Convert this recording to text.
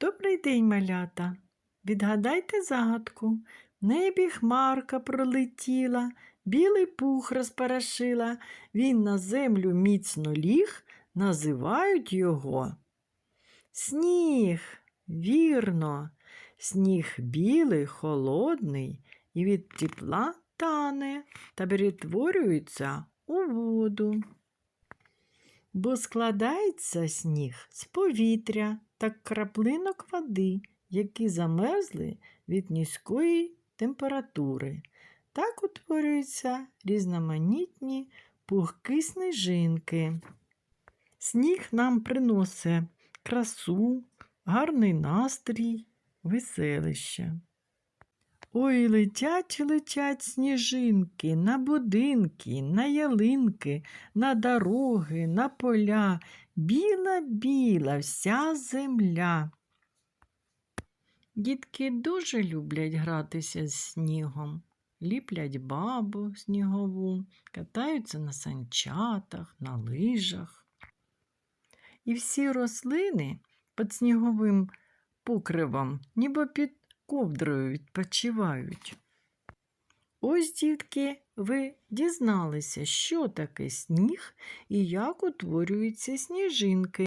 Добрий день, малята. Відгадайте загадку. В небі хмарка пролетіла, білий пух розпорошила. Він на землю міцно ліг, називають його. Сніг, вірно, сніг білий, холодний і від тепла тане та перетворюється у воду. Бо складається сніг з повітря та краплинок води, які замерзли від низької температури. Так утворюються різноманітні пухкі сніжинки. Сніг нам приносить красу, гарний настрій, веселище. Ой, летять, летять сніжинки на будинки, на ялинки, на дороги, на поля. Біла, біла вся земля. Дітки дуже люблять гратися з снігом, ліплять бабу снігову, катаються на санчатах, на лижах. І всі рослини під сніговим покривом, ніби під ковдрою відпочивають. Ось, дітки, ви дізналися, що таке сніг і як утворюються сніжинки.